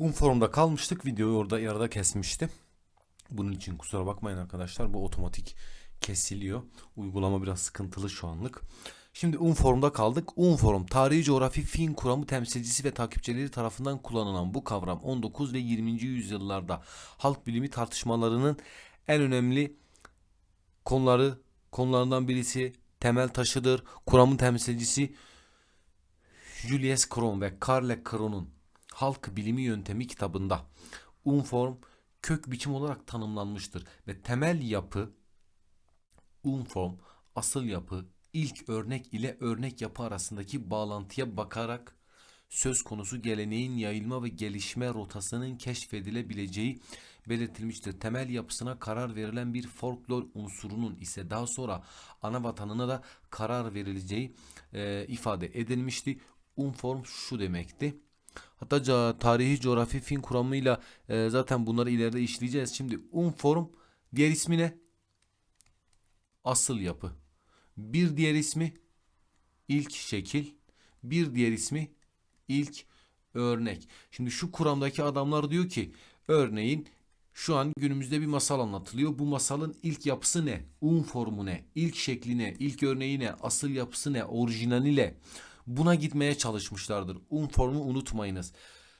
Un formda kalmıştık. Videoyu orada yarıda kesmiştim. Bunun için kusura bakmayın arkadaşlar. Bu otomatik kesiliyor. Uygulama biraz sıkıntılı şu anlık. Şimdi un formda kaldık. Un form tarihi coğrafi fin kuramı temsilcisi ve takipçileri tarafından kullanılan bu kavram 19 ve 20. yüzyıllarda halk bilimi tartışmalarının en önemli konuları konularından birisi temel taşıdır. Kuramın temsilcisi Julius Kron ve Karl Kron'un Halk Bilimi Yöntemi kitabında unform kök biçim olarak tanımlanmıştır ve temel yapı unform asıl yapı ilk örnek ile örnek yapı arasındaki bağlantıya bakarak söz konusu geleneğin yayılma ve gelişme rotasının keşfedilebileceği belirtilmiştir. Temel yapısına karar verilen bir folklor unsurunun ise daha sonra ana vatanına da karar verileceği e, ifade edilmişti. Unform şu demekti. Hatta tarihi coğrafi fin kuramıyla e, zaten bunları ileride işleyeceğiz. Şimdi unform diğer ismi ne? Asıl yapı. Bir diğer ismi ilk şekil. Bir diğer ismi ilk örnek. Şimdi şu kuramdaki adamlar diyor ki örneğin şu an günümüzde bir masal anlatılıyor. Bu masalın ilk yapısı ne? Un formu ne? İlk şekli ne? İlk örneği ne? Asıl yapısı ne? Orijinali ne? Buna gitmeye çalışmışlardır. Un formu unutmayınız.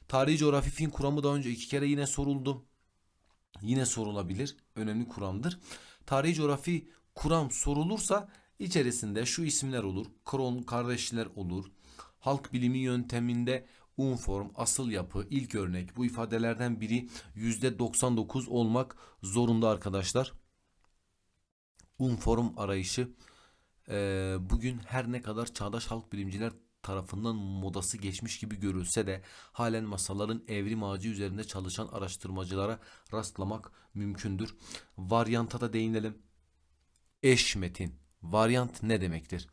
Tarihi coğrafi fin kuramı daha önce iki kere yine soruldu. Yine sorulabilir. Önemli kuramdır. Tarihi coğrafi kuram sorulursa içerisinde şu isimler olur. Kron kardeşler olur. Halk bilimi yönteminde unform, asıl yapı, ilk örnek bu ifadelerden biri %99 olmak zorunda arkadaşlar. Unform arayışı eee, bugün her ne kadar çağdaş halk bilimciler tarafından modası geçmiş gibi görülse de halen masaların evrim ağacı üzerinde çalışan araştırmacılara rastlamak mümkündür. Varyanta da değinelim. Eş metin. Varyant ne demektir?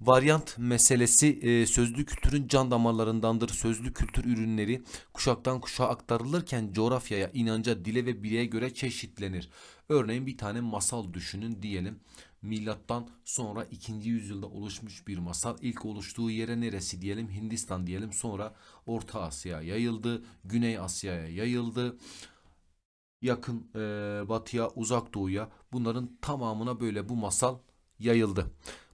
Varyant meselesi e, sözlü kültürün can damarlarındandır. Sözlü kültür ürünleri kuşaktan kuşağa aktarılırken coğrafyaya, inanca, dile ve bireye göre çeşitlenir. Örneğin bir tane masal düşünün diyelim. Milattan sonra 2. yüzyılda oluşmuş bir masal. İlk oluştuğu yere neresi diyelim? Hindistan diyelim. Sonra Orta Asya'ya yayıldı. Güney Asya'ya yayıldı yakın e, batıya, uzak doğuya bunların tamamına böyle bu masal yayıldı.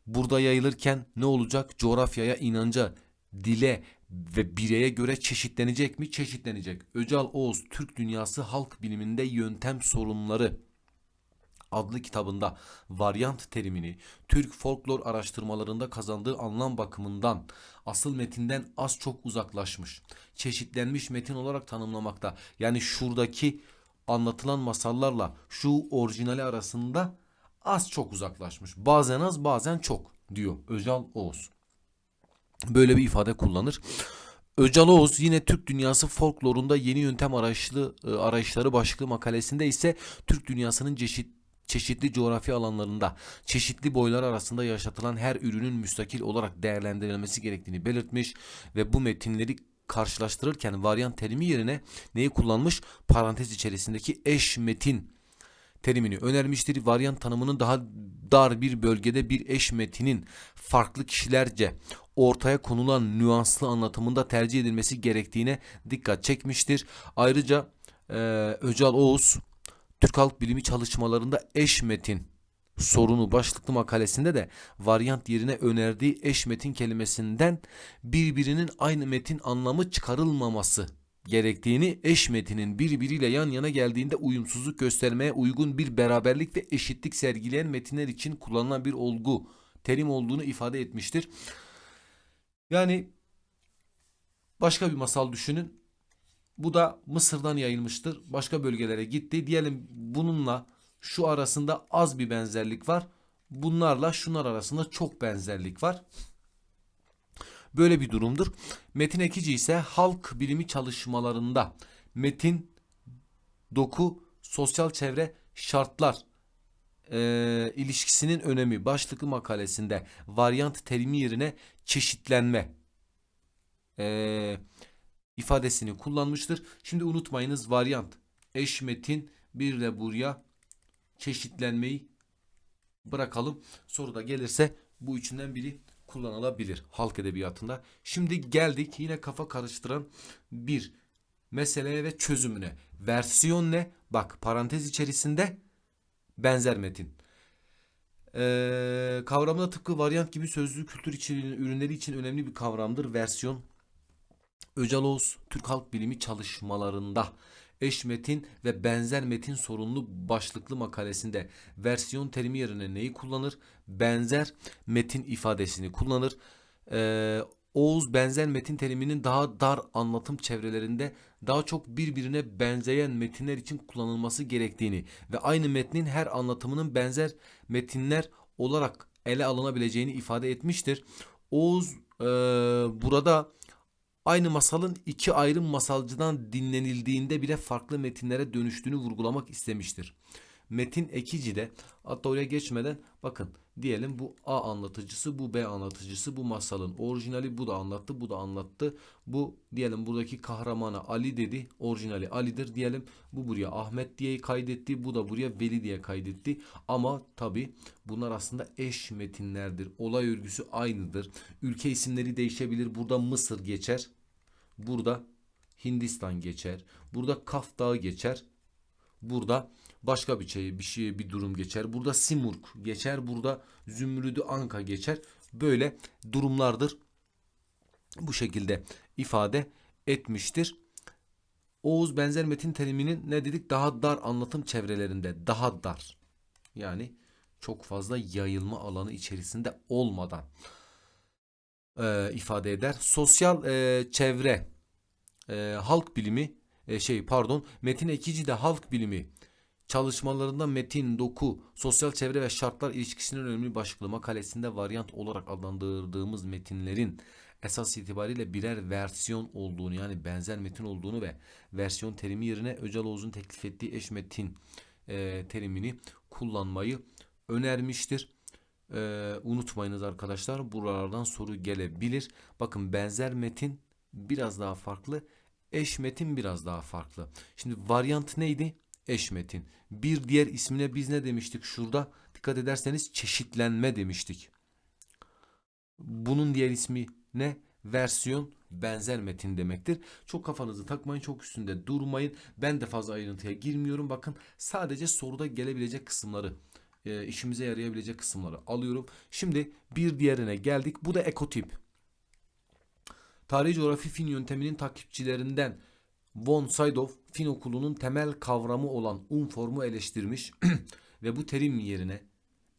Burada yayılırken ne olacak? Coğrafyaya, inanca, dile ve bireye göre çeşitlenecek mi? Çeşitlenecek. Öcal Oğuz Türk Dünyası Halk Biliminde Yöntem Sorunları adlı kitabında varyant terimini Türk folklor araştırmalarında kazandığı anlam bakımından asıl metinden az çok uzaklaşmış. Çeşitlenmiş metin olarak tanımlamakta. Yani şuradaki anlatılan masallarla şu orijinali arasında az çok uzaklaşmış. Bazen az bazen çok diyor Öcal Oğuz. Böyle bir ifade kullanır. Öcal Oğuz yine Türk dünyası folklorunda yeni yöntem arayışlı, e, arayışları başlıklı makalesinde ise Türk dünyasının çeşit, çeşitli coğrafi alanlarında çeşitli boylar arasında yaşatılan her ürünün müstakil olarak değerlendirilmesi gerektiğini belirtmiş ve bu metinleri karşılaştırırken varyant terimi yerine neyi kullanmış? Parantez içerisindeki eş metin terimini önermiştir. Varyant tanımının daha dar bir bölgede bir eş metinin farklı kişilerce ortaya konulan nüanslı anlatımında tercih edilmesi gerektiğine dikkat çekmiştir. Ayrıca eee Öcal Oğuz Türk Halk Bilimi çalışmalarında eş metin sorunu başlıklı makalesinde de varyant yerine önerdiği eş metin kelimesinden birbirinin aynı metin anlamı çıkarılmaması gerektiğini eş metinin birbiriyle yan yana geldiğinde uyumsuzluk göstermeye uygun bir beraberlik ve eşitlik sergileyen metinler için kullanılan bir olgu terim olduğunu ifade etmiştir. Yani başka bir masal düşünün. Bu da Mısır'dan yayılmıştır. Başka bölgelere gitti. Diyelim bununla şu arasında az bir benzerlik var. Bunlarla şunlar arasında çok benzerlik var. Böyle bir durumdur. Metin Ekici ise halk bilimi çalışmalarında metin, doku, sosyal çevre, şartlar eee, ilişkisinin önemi başlıklı makalesinde varyant terimi yerine çeşitlenme eee, ifadesini kullanmıştır. Şimdi unutmayınız varyant eş metin bir de buraya çeşitlenmeyi bırakalım. Soruda gelirse bu üçünden biri kullanılabilir halk edebiyatında. Şimdi geldik yine kafa karıştıran bir meseleye ve çözümüne. Versiyon ne? Bak parantez içerisinde benzer metin. Ee, kavramda tıpkı varyant gibi sözlü kültür için, ürünleri için önemli bir kavramdır. Versiyon Öcalos Türk Halk Bilimi çalışmalarında eş metin ve benzer metin sorunlu başlıklı makalesinde versiyon terimi yerine neyi kullanır? Benzer metin ifadesini kullanır. Ee, Oğuz benzer metin teriminin daha dar anlatım çevrelerinde daha çok birbirine benzeyen metinler için kullanılması gerektiğini ve aynı metnin her anlatımının benzer metinler olarak ele alınabileceğini ifade etmiştir. Oğuz e, burada aynı masalın iki ayrı masalcıdan dinlenildiğinde bile farklı metinlere dönüştüğünü vurgulamak istemiştir. Metin ekici de hatta oraya geçmeden bakın diyelim bu A anlatıcısı bu B anlatıcısı bu masalın orijinali bu da anlattı bu da anlattı. Bu diyelim buradaki kahramana Ali dedi orijinali Ali'dir diyelim bu buraya Ahmet diye kaydetti bu da buraya Veli diye kaydetti. Ama tabi bunlar aslında eş metinlerdir olay örgüsü aynıdır ülke isimleri değişebilir burada Mısır geçer burada Hindistan geçer burada Kaf Dağı geçer Burada başka bir şey, bir şey, bir durum geçer. Burada Simurg geçer. Burada Zümrüdü Anka geçer. Böyle durumlardır. Bu şekilde ifade etmiştir. Oğuz benzer metin teriminin ne dedik? Daha dar anlatım çevrelerinde. Daha dar. Yani çok fazla yayılma alanı içerisinde olmadan e, ifade eder. Sosyal e, çevre, e, halk bilimi e, şey pardon Metin Ekici de halk bilimi çalışmalarında metin, doku, sosyal çevre ve şartlar ilişkisinin önemli başlıklı makalesinde varyant olarak adlandırdığımız metinlerin esas itibariyle birer versiyon olduğunu yani benzer metin olduğunu ve versiyon terimi yerine Öcaloğuz'un teklif ettiği eş metin e, terimini kullanmayı önermiştir. E, unutmayınız arkadaşlar buralardan soru gelebilir. Bakın benzer metin biraz daha farklı Eş metin biraz daha farklı. Şimdi varyant neydi? Eş metin. Bir diğer ismine biz ne demiştik şurada? Dikkat ederseniz çeşitlenme demiştik. Bunun diğer ismi ne? Versiyon benzer metin demektir. Çok kafanızı takmayın, çok üstünde durmayın. Ben de fazla ayrıntıya girmiyorum. Bakın sadece soruda gelebilecek kısımları, e, işimize yarayabilecek kısımları alıyorum. Şimdi bir diğerine geldik. Bu da ekotip. Tarih coğrafi fin yönteminin takipçilerinden von Sydow fin okulunun temel kavramı olan un formu eleştirmiş ve bu terim yerine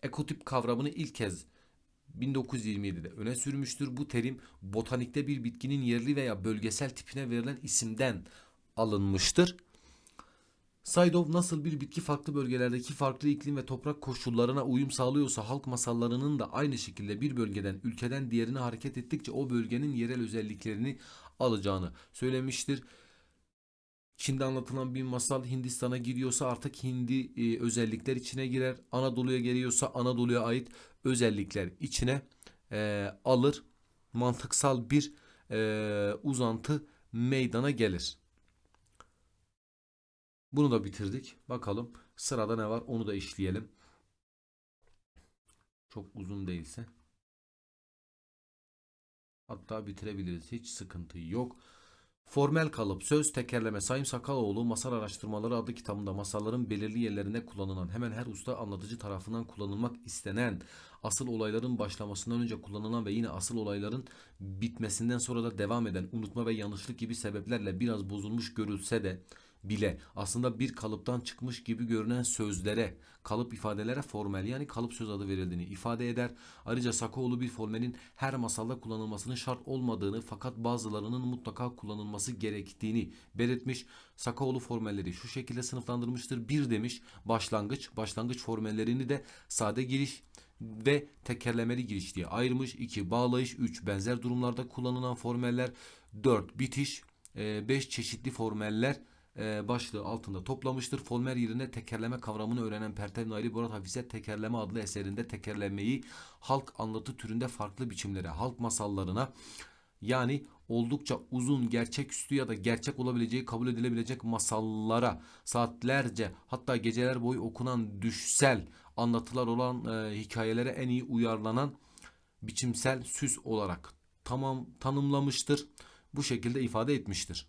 ekotip kavramını ilk kez 1927'de öne sürmüştür. Bu terim botanikte bir bitkinin yerli veya bölgesel tipine verilen isimden alınmıştır. Saydov nasıl bir bitki farklı bölgelerdeki farklı iklim ve toprak koşullarına uyum sağlıyorsa halk masallarının da aynı şekilde bir bölgeden ülkeden diğerine hareket ettikçe o bölgenin yerel özelliklerini alacağını söylemiştir. Çin'de anlatılan bir masal Hindistan'a giriyorsa artık Hindi e, özellikler içine girer. Anadolu'ya geliyorsa Anadolu'ya ait özellikler içine e, alır. Mantıksal bir e, uzantı meydana gelir. Bunu da bitirdik. Bakalım sırada ne var onu da işleyelim. Çok uzun değilse. Hatta bitirebiliriz. Hiç sıkıntı yok. Formel kalıp, söz, tekerleme, Sayın Sakaloğlu Masal Araştırmaları adlı kitabında masalların belirli yerlerinde kullanılan, hemen her usta anlatıcı tarafından kullanılmak istenen, asıl olayların başlamasından önce kullanılan ve yine asıl olayların bitmesinden sonra da devam eden unutma ve yanlışlık gibi sebeplerle biraz bozulmuş görülse de bile aslında bir kalıptan çıkmış gibi görünen sözlere, kalıp ifadelere formel yani kalıp söz adı verildiğini ifade eder. Ayrıca Sakoğlu bir formelin her masalda kullanılmasının şart olmadığını fakat bazılarının mutlaka kullanılması gerektiğini belirtmiş. Sakoğlu formelleri şu şekilde sınıflandırmıştır. Bir demiş başlangıç, başlangıç formellerini de sade giriş, ve tekerlemeli giriş diye ayırmış. 2 bağlayış, 3 benzer durumlarda kullanılan formeller, 4 bitiş, 5 çeşitli formeller e, başlığı altında toplamıştır. Folmer yerine tekerleme kavramını öğrenen Pertev Naili Borat Hafize Tekerleme adlı eserinde tekerlemeyi halk anlatı türünde farklı biçimlere, halk masallarına yani oldukça uzun, gerçeküstü ya da gerçek olabileceği kabul edilebilecek masallara saatlerce hatta geceler boyu okunan düşsel anlatılar olan e, hikayelere en iyi uyarlanan biçimsel süs olarak tamam tanımlamıştır. Bu şekilde ifade etmiştir.